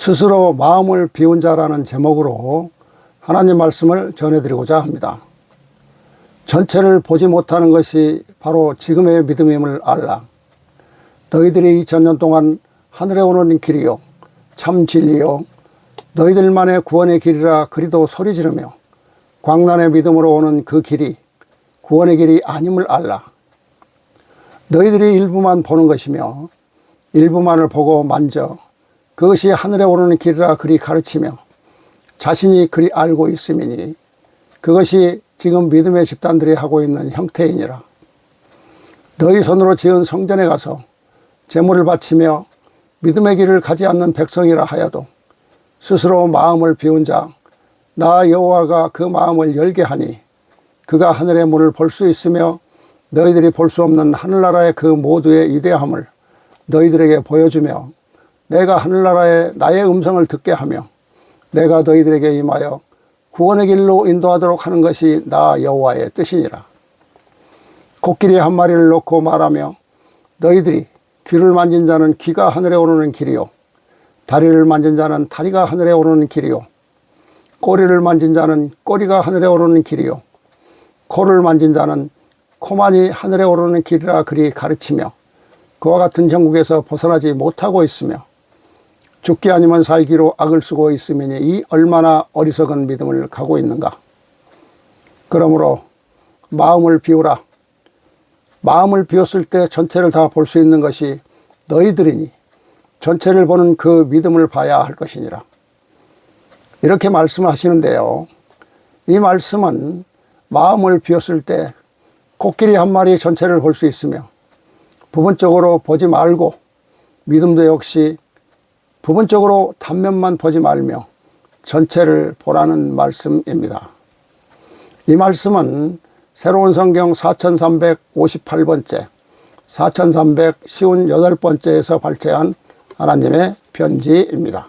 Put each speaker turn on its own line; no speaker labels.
스스로 마음을 비운 자라는 제목으로 하나님 말씀을 전해드리고자 합니다. 전체를 보지 못하는 것이 바로 지금의 믿음임을 알라. 너희들이 2000년 동안 하늘에 오는 길이요. 참 진리요. 너희들만의 구원의 길이라 그리도 소리 지르며 광란의 믿음으로 오는 그 길이 구원의 길이 아님을 알라. 너희들이 일부만 보는 것이며 일부만을 보고 만져 그것이 하늘에 오르는 길이라 그리 가르치며 자신이 그리 알고 있음이니 그것이 지금 믿음의 집단들이 하고 있는 형태이니라. 너희 손으로 지은 성전에 가서 제물을 바치며 믿음의 길을 가지 않는 백성이라 하여도 스스로 마음을 비운 자, 나 여호와가 그 마음을 열게 하니 그가 하늘의 문을 볼 수 있으며 너희들이 볼 수 없는 하늘나라의 그 모두의 위대함을 너희들에게 보여주며 내가 하늘나라의 나의 음성을 듣게 하며 내가 너희들에게 임하여 구원의 길로 인도하도록 하는 것이 나 여호와의 뜻이니라. 코끼리 한 마리를 놓고 말하며 너희들이 귀를 만진 자는 귀가 하늘에 오르는 길이요 다리를 만진 자는 다리가 하늘에 오르는 길이요 꼬리를 만진 자는 꼬리가 하늘에 오르는 길이요 코를 만진 자는 코만이 하늘에 오르는 길이라 그리 가르치며 그와 같은 형국에서 벗어나지 못하고 있으며 죽기 아니면 살기로 악을 쓰고 있음이니 이 얼마나 어리석은 믿음을 가고 있는가. 그러므로 마음을 비우라. 마음을 비웠을 때 전체를 다 볼 수 있는 것이 너희들이니 전체를 보는 그 믿음을 봐야 할 것이니라. 이렇게 말씀을 하시는데요. 이 말씀은 마음을 비웠을 때 코끼리 한 마리 전체를 볼 수 있으며 부분적으로 보지 말고 믿음도 역시 부분적으로 단면만 보지 말며 전체를 보라는 말씀입니다. 이 말씀은 새로운 성경 4358번째, 4358번째에서 발췌한 하나님의 편지입니다.